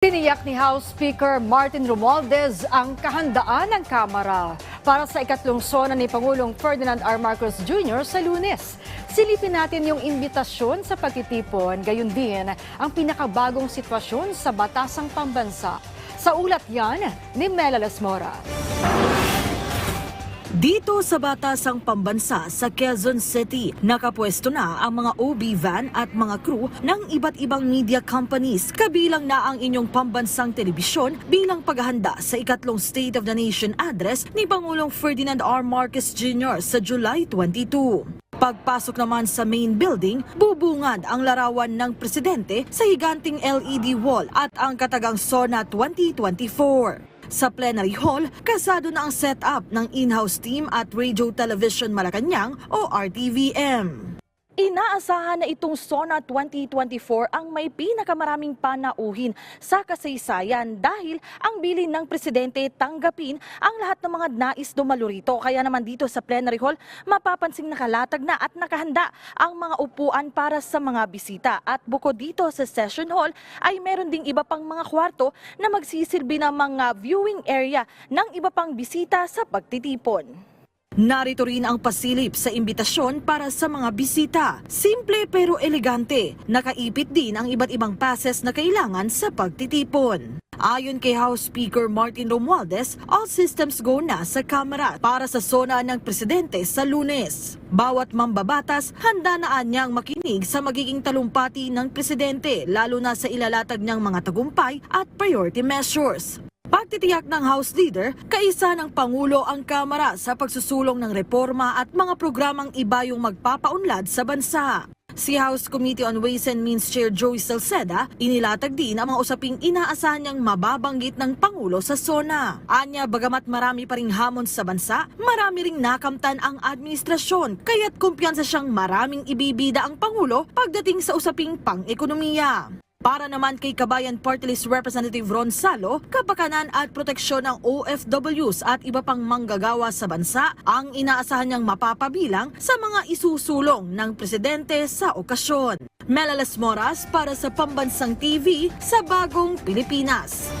Tiniyak ni House Speaker Martin Romualdez ang kahandaan ng Kamara para sa ikatlong sona ni Pangulong Ferdinand R. Marcos Jr. sa lunes. Silipin natin yung imbitasyon sa pagtitipon, gayon din ang pinakabagong sitwasyon sa batasang pambansa. Sa ulat yan ni Mela Mora. Dito sa Batasang Pambansa sa Quezon City, nakapwesto na ang mga OB van at mga crew ng iba't ibang media companies kabilang na ang inyong pambansang telebisyon bilang paghahanda sa ikatlong State of the Nation address ni Pangulong Ferdinand R. Marcos Jr. sa July 22. Pagpasok naman sa main building, bubungad ang larawan ng presidente sa higanting LED wall at ang katagang SONA 2024. Sa plenary hall, kasado na ang setup ng in-house team at Radio Television Malacanang o RTVM. Inaasahan na itong SONA 2024 ang may pinakamaraming panauhin sa kasaysayan dahil ang bilin ng presidente tanggapin ang lahat ng mga nais dumalo rito. Kaya naman dito sa plenary hall, mapapansing nakalatag na at nakahanda ang mga upuan para sa mga bisita. At bukod dito sa session hall ay meron ding iba pang mga kwarto na magsisilbi ng mga viewing area ng iba pang bisita sa pagtitipon. Narito rin ang pasilip sa imbitasyon para sa mga bisita. Simple pero elegante. Nakaipit din ang iba't ibang passes na kailangan sa pagtitipon. Ayon kay House Speaker Martin Romualdez, all systems go na sa Kamara para sa sona ng presidente sa lunes. Bawat mambabatas, handa na niyang makinig sa magiging talumpati ng presidente lalo na sa ilalatag niyang mga tagumpay at priority measures. Pagtitiyak ng House Leader, kaisa ng Pangulo ang Kamara sa pagsusulong ng reforma at mga programang iba yung magpapaunlad sa bansa. Si House Committee on Ways and Means Chair Joey Salceda, inilatag din ang mga usaping inaasahan niyang mababanggit ng Pangulo sa SONA. Anya, bagamat marami pa ring hamon sa bansa, marami ring nakamtan ang administrasyon, kaya't kumpiyansa siyang maraming ibibida ang Pangulo pagdating sa usaping pang-ekonomiya. Para naman kay Kabayan Party List Representative Ron Salo, kapakanan at proteksyon ng OFWs at iba pang manggagawa sa bansa ang inaasahan niyang mapapabilang sa mga isusulong ng presidente sa okasyon. Melalas Moras para sa Pambansang TV sa Bagong Pilipinas.